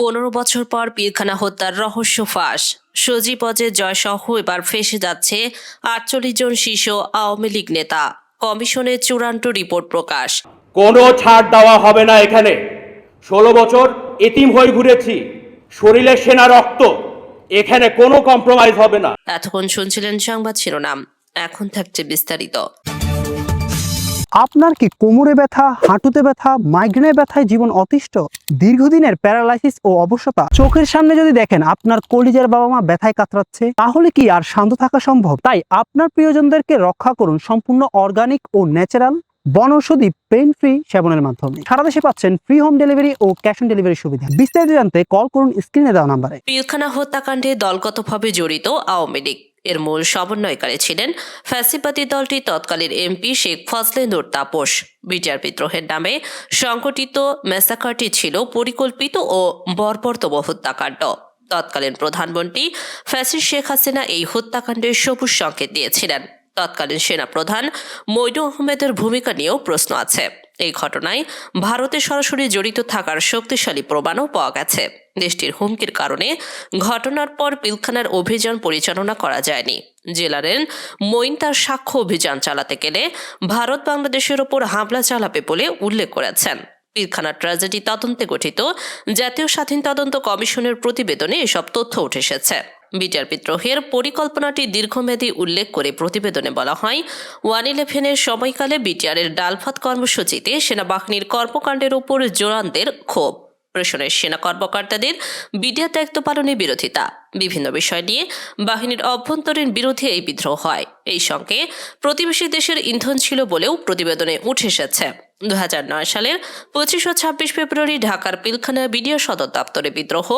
পনেরো বছর পর পিলখানা হত্যার রহস্য ফাঁস। সজীবজের জয়সহ এবার ফেসে যাচ্ছে আটচল্লিশ জন শিশু আওয়ামী লীগ নেতা। কমিশনের চূড়ান্ত রিপোর্ট প্রকাশ। কোনো ছাড় দেওয়া হবে না এখানে। ষোলো বছর এতিম হয়ে ঘুরেছি। শরীরে সেনা রক্ত। এখানে কোনো কম্প্রোমাইজ হবে না। এতক্ষণ শুনছিলেন সংবাদ শিরোনাম। এখন থাকছে বিস্তারিত। আপনার কি কোমরে ব্যথা, হাঁটুতে ব্যথা মাইগ্রেনে ব্যথায় জীবন অতিষ্ঠ, দীর্ঘদিনের প্যারালাইসিস ও অবসতা চোখের সামনে যদি দেখেন আপনার কলিজার বাবা মা ব্যথায় কাতরাচ্ছে, তাহলে কি আর শান্ত থাকা সম্ভব? তাই আপনার প্রিয়জনদেরকে রক্ষা করুন সম্পূর্ণ অর্গানিক ও ন্যাচারাল বনৌষধি পেন ফ্রি সেবনের মাধ্যমে। সারা দেশে পাচ্ছেন ফ্রি হোম ডেলিভারি ও ক্যাশ অন ডেলিভারি সুবিধা। বিস্তারিত জানতে কল করুন স্ক্রিনে দেওয়া নাম্বারে। পিলখানা হত্যাকাণ্ডে দলগতভাবে জড়িত আওয়ামী লীগ। এর মূল সমন্বয়কারী ছিলেন ফ্যাসিবাদী দলটি তৎকালীন এমপি শেখ ফজলে নূর তাপস। বিচার বিদ্রোহের নামে সংগঠিত মেসাকারটি ছিল পরিকল্পিত ও বর্বরতম হত্যাকাণ্ড। তৎকালীন প্রধানমন্ত্রী ফ্যাসিস শেখ হাসিনা এই হত্যাকাণ্ডের সবুজ সংকেত দিয়েছিলেন। তৎকালীন সেনাপ্রধান মইনু আহমেদের ভূমিকা নিয়েও প্রশ্ন আছে। এই ঘটনায় ভারতে সরাসরি জড়িত থাকার শক্তিশালী প্রমাণও পাওয়া গেছে। দেশটির হুমকির কারণে ঘটনার পর পিলখানার অভিযান পরিচালনা করা যায়নি। জেলারের মইন তার সাক্ষ্য অভিযান চালাতে গেলে ভারত বাংলাদেশের ওপর হামলা চালাবে বলে উল্লেখ করেছেন। পিলখানা ট্র্যাজেডি তদন্তে গঠিত জাতীয় স্বাধীন তদন্ত কমিশনের প্রতিবেদনে এসব তথ্য উঠে এসেছে। বিচার বিদ্রোহের পরিকল্পনাটি দীর্ঘমেয়াদী উল্লেখ করে প্রতিবেদনে বলা হয়, ওয়ান ইলেভেনের সময়কালে বিটিআরের ডালভাত কর্মসূচিতে সেনাবাহিনীর কর্মকাণ্ডের উপর জোরানদের ক্ষোভ। প্রশাসনের সেনা কর্মকর্তাদের বিডিআর দায়িত্ব পালনে বিরোধিতা। বিভিন্ন বিষয় নিয়ে বাহিনীর অভ্যন্তরীণ বিরোধী এই বিদ্রোহ হয়। এই সঙ্গে প্রতিবেশী দেশের ইন্ধন ছিল বলেও প্রতিবেদনে উঠে এসেছে। দু হাজার নয় সালের পঁচিশ ও ছাব্বিশ ফেব্রুয়ারি ঢাকার পিলখানা বিডিও সদর দপ্তরে বিদ্রোহ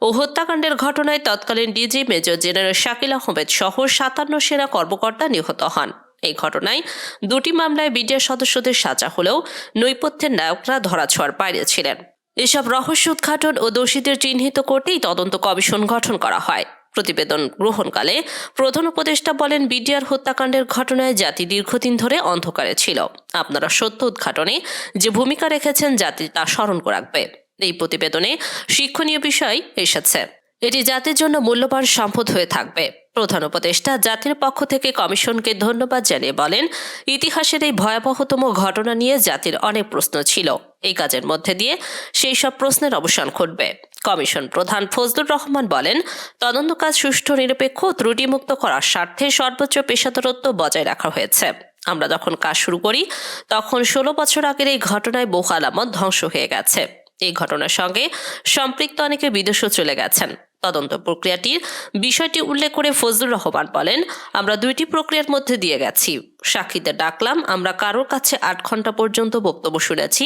ও হত্যাকাণ্ডের ঘটনায় তৎকালীন DG major general Shakil Ahmed সহ সাতান্ন সেনা কর্মকর্তা নিহত হন। এই ঘটনায় দুটি মামলায় বিডিআর সদস্যদের সাজা হলেও নৈপথ্যের নায়করা ধরাছোঁয়ার বাইরে ছিলেন। এসব রহস্য উদ্ঘাটন ও দোষীদের চিহ্নিত করতেই তদন্ত কমিশন গঠন করা হয়। প্রতিবেদন গ্রহণকালে প্রধান উপদেষ্টা বলেন, বিডিআর হত্যাকাণ্ডের ঘটনায় জাতি দীর্ঘদিন ধরে অন্ধকারে ছিল। আপনারা সত্য উদ্ঘাটনে যে ভূমিকা রেখেছেন জাতি তা স্মরণ রাখবে। এই প্রতিবেদনে শিক্ষণীয় বিষয় এসেছে। এটি জাতির জন্য মূল্যবান সম্পদ হয়ে থাকবে। প্রধান উপদেষ্টা জাতির পক্ষ থেকে কমিশনকে ধন্যবাদ জানিয়ে বলেন, ইতিহাসের এই ভয়াবহতম ঘটনা নিয়ে জাতির অনেক প্রশ্ন ছিল। এই কাজের মধ্যে দিয়ে সেই সব প্রশ্নের অবসান ঘটবে। কমিশন প্রধান ফজলুর রহমান বলেন তদন্ত কাজ সুষ্ঠু, নিরপেক্ষ ত্রুটিমুক্ত করার স্বার্থে সর্বোচ্চ পেশাদারত্ব বজায় রাখা হয়েছে। আমরা যখন কাজ শুরু করি, তখন ষোলো বছর আগের এই ঘটনায় বহু আলামত ধ্বংস হয়ে গেছে। এই ঘটনার সঙ্গে সম্পৃক্ত অনেকে বিদেশও চলে গেছেন। তদন্ত প্রক্রিয়াটির বিষয়টি উল্লেখ করে ফজলুর রহমান বলেন, আমরা দুইটি প্রক্রিয়ার মধ্যে দিয়ে গেছি। সাক্ষীদের ডাকলাম, আমরা কারোর কাছে আট ঘণ্টা পর্যন্ত বক্তব্য শুনেছি,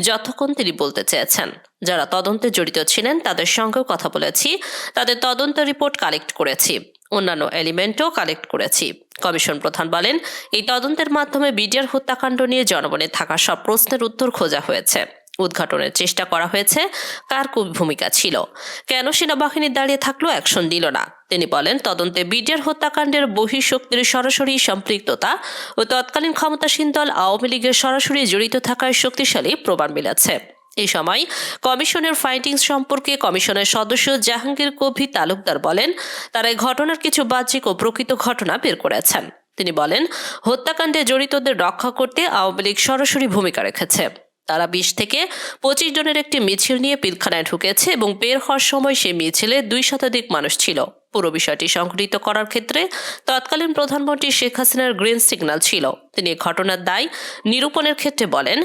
যতক্ষণ তিনি বলতে চেয়েছেন। যারা তদন্তে জড়িত ছিলেন, তাদের সঙ্গেও কথা বলেছি, তাদের তদন্ত রিপোর্ট কালেক্ট করেছি, অন্যান্য এলিমেন্টও কালেক্ট করেছি। কমিশন প্রধান বলেন, এই তদন্তের মাধ্যমে বিডিআর হত্যাকাণ্ড নিয়ে জনমনে থাকা সব প্রশ্নের উত্তর খোঁজা হয়েছে। উদ্ঘাটনের চেষ্টা করা হয়েছে, কার ভূমিকা ছিল? কেন সেনাবাহিনী দাঁড়িয়ে থাকল অ্যাকশন দিল না? তিনি বলেন, তদন্তে বিডিআর হত্যাকাণ্ডের বহিঃশক্তির সরাসরি সম্পৃক্ততা ও তৎকালীন ক্ষমতাসীন দল আওয়ামী লীগের সরাসরি জড়িত থাকার শক্তিশালী প্রমাণ মিলেছে। এই সময় কমিশনের ফাইন্ডিংস সম্পর্কে কমিশনের সদস্য জাহাঙ্গীর কবি তালুকদার বলেন, তারা এই ঘটনার কিছু বাহ্যিক ও প্রকৃত ঘটনা বের করেছেন। তিনি বলেন, হত্যাকাণ্ডে জড়িতদের রক্ষা করতে আওয়ামী লীগ সরাসরি ভূমিকা রেখেছে। তারা বিশ থেকে পঁচিশ জনের একটি মিছিল নিয়ে পিলখানায় ঢুকেছে এবং বের হওয়ার সময় সেই মিছিলে দুই শতাধিক মানুষ ছিল। পুরো বিষয়টি সংঘটিত করার ক্ষেত্রে তৎকালীন প্রধানমন্ত্রী শেখ হাসিনার গ্রিন সিগন্যাল ছিল। তিনি ঘটনার দায় নিরূপণের ক্ষেত্রে বলেন,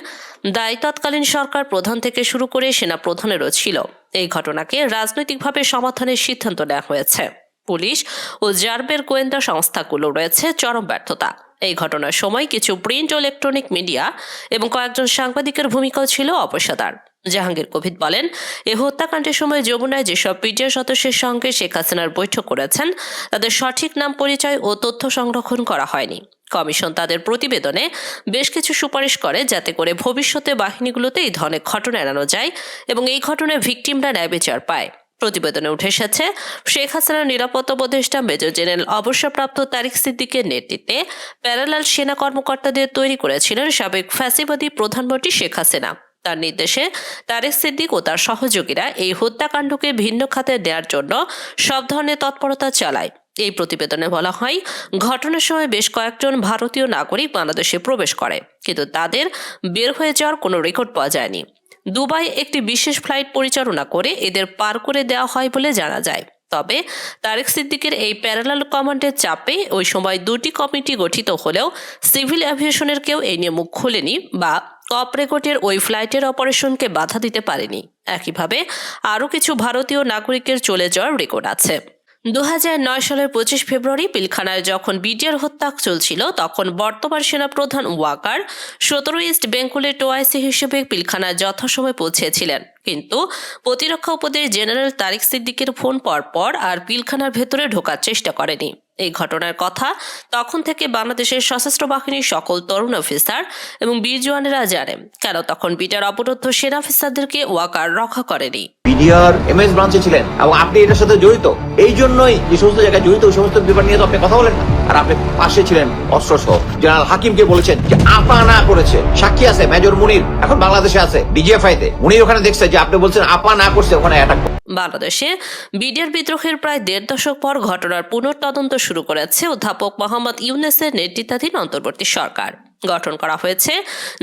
দায় তৎকালীন সরকার প্রধান থেকে শুরু করে সেনা প্রধানেরও ছিল। এই ঘটনাকে রাজনৈতিকভাবে সমাধানের সিদ্ধান্ত নেওয়া হয়েছে। পুলিশ ও জার্বের গোয়েন্দা সংস্থাগুলো রয়েছে চরম ব্যর্থতা। এই ঘটনার সময় কিছু প্রিন্ট ও ইলেকট্রনিক মিডিয়া এবং কয়েকজন সাংবাদিকের ভূমিকাও ছিল অপেশাদার জাহাঙ্গীর কোভিদ বলেন, এ হত্যাকাণ্ডের সময় যমুনায় যেসব পিডিআর সদস্যের সঙ্গে শেখ হাসিনার বৈঠক করেছেন, তাদের সঠিক নাম পরিচয় ও তথ্য সংরক্ষণ করা হয়নি। কমিশন তাদের প্রতিবেদনে বেশ কিছু সুপারিশ করে যাতে করে ভবিষ্যতে বাহিনীগুলোতে এই ধরনের ঘটনা এড়ানো যায় এবং এই ঘটনায় ভিকটিমরা ন্যায় বিচার পায়। প্রতিবেদনে উঠে এসেছে, শেখ হাসিনার নিরাপত্তা উপদেষ্টা মেজর জেনারেল অবসরপ্রাপ্ত তারিক সিদ্দিকের নেতৃত্বে প্যারালাল সেনা কর্মকর্তাদের তৈরি করেছিলেন সাবেক ফ্যাসিবাদী প্রধানমন্ত্রী শেখ হাসিনা। তার নির্দেশে তারেক সিদ্দিক ও তার সহযোগীরা এই হত্যাকাণ্ডকে ভিন্ন খাতে দেওয়ার জন্য সব ধরনের তৎপরতা চালায়। এই প্রতিবেদনে বলা হয়, ঘটনার সময় বেশ কয়েকজন ভারতীয় নাগরিক বাংলাদেশে প্রবেশ করে, কিন্তু তাদের বের হয়ে যাওয়ার কোনো রেকর্ড পাওয়া যায়নি। দুবাই একটি বিশেষ ফ্লাইট পরিচালনা করে এদের পার করে দেওয়া হয় বলে জানা যায়। তবে তারেক সিদ্দিকের এই প্যারালাল কমান্ডের চাপে ওই সময় দুটি কমিটি গঠিত হলেও সিভিল অ্যাভিয়েশনের কেউ এই নিয়ে মুখ খোলেনি বা কপ রেকর্ডের ওই ফ্লাইটের অপারেশনকে বাধা দিতে পারেনি। একইভাবে আরও কিছু ভারতীয় নাগরিকের চলে যাওয়ার রেকর্ড আছে। দু হাজার নয় সালের পঁচিশ ফেব্রুয়ারি পিলখানায় যখন বিডিআর হত্যা চলছিল, তখন বর্তমান সেনাপ্রধান ওয়াকার সতেরো ইস্ট বেঙ্গলের টোআইসি হিসেবে পিলখানায় যথাসময়ে পৌঁছেছিলেন। কিন্তু প্রতিরক্ষা উপদেশ জেনারেল তারিক সিদ্দিকের ফোন পর পর আর পিলখানার ভেতরে ঢোকার চেষ্টা করেনি। এই ঘটনার কথা। তখন থেকে বাংলাদেশের সশস্ত্র বাহিনীর সকল তরুণ অফিসার এবং বীর জওয়ানেরা জানে, কেন তখন বিটার অপরোধ সেনা অফিসারদেরকে ওয়াকার রক্ষা করেনি। বিডিআর এমএস ব্রাঞ্চে ছিলেন এবং আপনি এটার সাথে জড়িত। এই জন্যই যে সমস্ত জায়গায় জড়িত, ওই সমস্ত ব্যাপার নিয়ে তো আপনি কথা বলেন না। আর আপনি পাশে ছিলেন জেনারেল হাকিমকে বলেছেন যে করেছে। সাক্ষী আছে মেজর মুনির, এখন বাংলাদেশে আছে তে মুনির ওখানে দেখছে যে আপনি বলছেন করছে, ওখানে অ্যাটাক বাংলাদেশে বিডিআর বিদ্রোহের প্রায় দেড় দশক পর ঘটনার পুনর্তদন্ত শুরু করেছে অধ্যাপক মোহাম্মদ ইউনেসের নেতৃত্বাধীন অন্তর্বর্তী সরকার। গঠন করা হয়েছে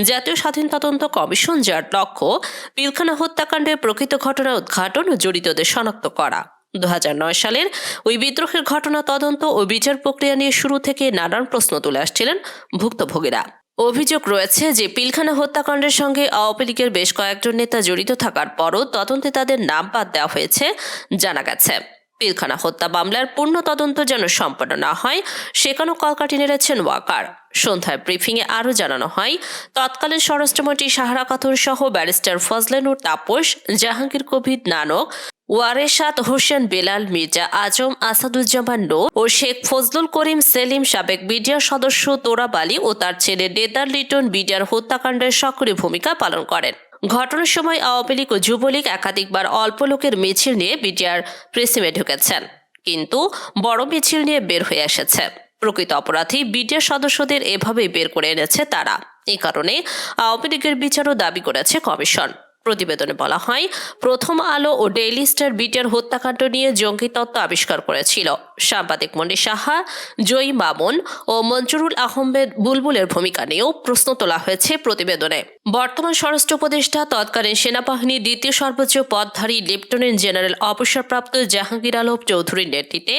জাতীয় স্বাধীন তদন্ত কমিশন, যার লক্ষ্য পিলখানা হত্যাকাণ্ডের প্রকৃত ঘটনা উদ্ঘাটন ও জড়িতদের শনাক্ত করা। দু হাজার নয় সালের ওই বিদ্রোহের ঘটনা তদন্ত ও বিচার প্রক্রিয়া নিয়ে শুরু থেকে নানান প্রশ্ন তুলে আসছিলেন ভুক্তভোগীরা। অভিযোগ রয়েছে যে, পিলখানা হত্যাকাণ্ডের সঙ্গে আওয়ামী লীগের বেশ কয়েকজন নেতা জড়িত থাকার পরও তদন্তে তাদের নাম বাদ দেওয়া হয়েছে, জানা গেছে। পিলখানা হত্যা মামলার পূর্ণ তদন্ত যেন সম্পন্ন না হয়, সেখানেও কলকাটি নেড়েছেন ওয়াকার। সন্ধ্যায় ব্রিফিংয়ে আরও জানানো হয়, তৎকালীন স্বরাষ্ট্রমন্ত্রী সাহারা খাতুন সহ ব্যারিস্টার ফজলেনুর তাপস, জাহাঙ্গীর কবির নানক ওয়ারেশাদ হোসেন বেলাল মির্জা, আজম আসাদুজ্জামান নো ও শেখ ফজলুল করিম সেলিম সাবেক বিডিআর সদস্য তোরাব আলী ও তার ছেলে নেদার লিটন বিডিআর হত্যাকাণ্ডের সক্রিয় ভূমিকা পালন করেন। ঘটনার সময় আওয়ামী লীগ ও যুবলীগ একাধিকবার অল্প লোকের মিছিল নিয়ে বিডিআর প্রেসিমে ঢুকেছেন। কিন্তু বড় মিছিল নিয়ে বের হয়ে এসেছে। প্রকৃত অপরাধী বিডিআর সদস্যদের এভাবেই বের করে এনেছে তারা। এ কারণে আওয়ামী লীগের বিচারও দাবি করেছে কমিশন। প্রতিবেদনে বলা হয়, প্রথম আলো ও ডেইলি স্টার বিটের হত্যাকাণ্ড নিয়ে জঙ্গি তত্ত্ব আবিষ্কার করেছিল। সাংবাদিক মন্ডি সাহা, জয়ী মামুন ও মঞ্জুরুল আহমেদ বুলবুলের ভূমিকা নিয়েও প্রশ্ন তোলা হয়েছে প্রতিবেদনে। বর্তমান স্বরাষ্ট্র উপদেষ্টা, তৎকালীন সেনাবাহিনীর দ্বিতীয় সর্বোচ্চ পদধারী লেফটেন্যান্ট জেনারেল অবসরপ্রাপ্ত জাহাঙ্গীর আলম চৌধুরীর নেতৃত্বে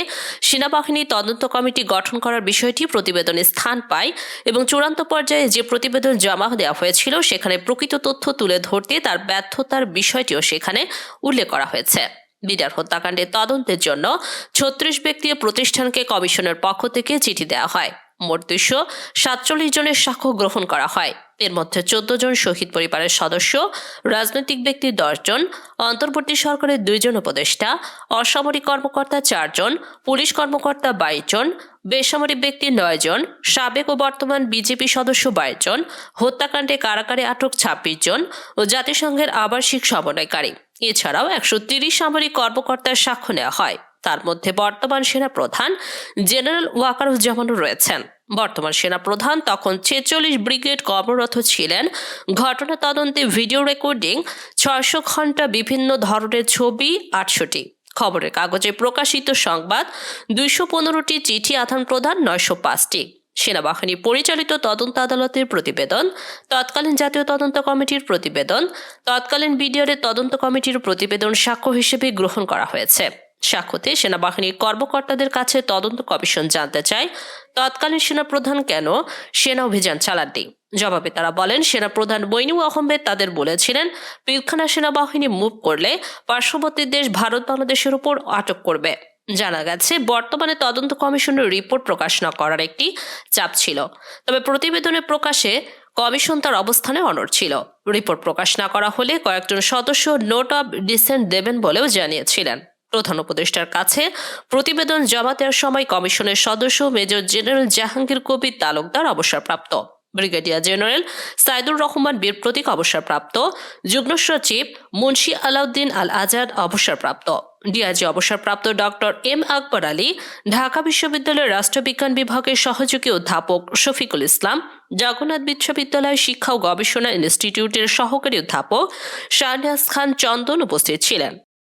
সেনাবাহিনী তদন্ত কমিটি গঠন করার বিষয়টি প্রতিবেদনে স্থান পায় এবং চূড়ান্ত পর্যায়ে যে প্রতিবেদন জমা দেওয়া হয়েছিল সেখানে প্রকৃত তথ্য তুলে ধরতে তার ব্যর্থতার বিষয়টিও সেখানে উল্লেখ করা হয়েছে। বিডার হত্যাকাণ্ডের তদন্তের জন্য ছত্রিশ ব্যক্তি প্রতিষ্ঠানকে কমিশনের পক্ষ থেকে চিঠি দেওয়া হয়। মোট দুইশো সাতচল্লিশ জনের সাক্ষ্য গ্রহণ করা হয়। এর মধ্যে চোদ্দ জন শহীদ পরিবারের সদস্য, রাজনৈতিক ব্যক্তি দশজন অন্তর্বর্তী সরকারের দুইজন উপদেষ্টা, অসামরিক কর্মকর্তা চারজন পুলিশ কর্মকর্তা বাইশ জন, বেসামরিক ব্যক্তি নয় জন, সাবেক ও বর্তমান বিজেপি সদস্য বাইশ জন, হত্যাকাণ্ডে কারাগারে আটক ছাব্বিশ জন ও জাতিসংঘের আবাসিক সমন্বয়কারী। এছাড়াও একশো তিরিশ সামরিক কর্মকর্তার সাক্ষ্য নেওয়া হয়। তার মধ্যে বর্তমান সেনা প্রধান জেনারেল ওয়াকারুজ্জামানও রয়েছেন। বর্তমান সেনা প্রধান তখন ছেচল্লিশ ব্রিগেড কর্মরত ছিলেন। ঘটনা তদন্তে ভিডিও রেকর্ডিং, ছয়শো ঘণ্টা বিভিন্ন ধরনের ছবি, আটশোটি খবরের কাগজে প্রকাশিত সংবাদ, দুইশো পনেরোটি চিঠি আদান প্রদান, নয়শো পাঁচটি। সেনাবাহিনী পরিচালিত তদন্ত আদালতের প্রতিবেদন, তৎকালীন জাতীয় তদন্ত কমিটির প্রতিবেদন, তৎকালীন বিডিআরের তদন্ত কমিটির প্রতিবেদন সাক্ষ্য হিসেবে গ্রহণ করা হয়েছে। সাক্ষ্যতে সেনাবাহিনীর কর্মকর্তাদের কাছে তদন্ত কমিশন জানতে চায়, তৎকালীন সেনাপ্রধান কেন সেনা অভিযান চালাননি জবাবে তারা বলেন, সেনাপ্রধান বৈনু আহমেদ তাদের বলেছিলেন, পিলখানা সেনাবাহিনী মুভ করলে পার্শ্ববর্তী দেশ ভারত বাংলাদেশের উপর আটক করবে। জানা গেছে, বর্তমানে তদন্ত কমিশনের রিপোর্ট প্রকাশ না করার একটি চাপ ছিল। তবে প্রতিবেদনে প্রকাশে কমিশন তার অবস্থানে অনড় ছিল। রিপোর্ট প্রকাশ না করা হলে কয়েকজন সদস্য নোট অব ডিসেন্ট দেবেন বলেও জানিয়েছিলেন। প্রধান উপদেষ্টার কাছে প্রতিবেদন জমা দেওয়ার সময় কমিশনের সদস্য মেজর জেনারেল জাহাঙ্গীর কবির তালুকদার অবসরপ্রাপ্ত। ব্রিগেডিয়ার জেনারেল সাইদুর রহমান বীর প্রতীক অবসরপ্রাপ্ত। যুগ্ম সচিব মুন্সি আলাউদ্দিন আল আজাদ অবসরপ্রাপ্ত। ডিআইজি অবসরপ্রাপ্ত ডক্টর এম আকবর আলী, ঢাকা বিশ্ববিদ্যালয়ের রাষ্ট্রবিজ্ঞান বিভাগের সহযোগী অধ্যাপক শফিকুল ইসলাম, জগন্নাথ বিশ্ববিদ্যালয় শিক্ষা ও গবেষণা ইনস্টিটিউটের সহকারী অধ্যাপক শাহনাজ খান চন্দন উপস্থিত ছিলেন।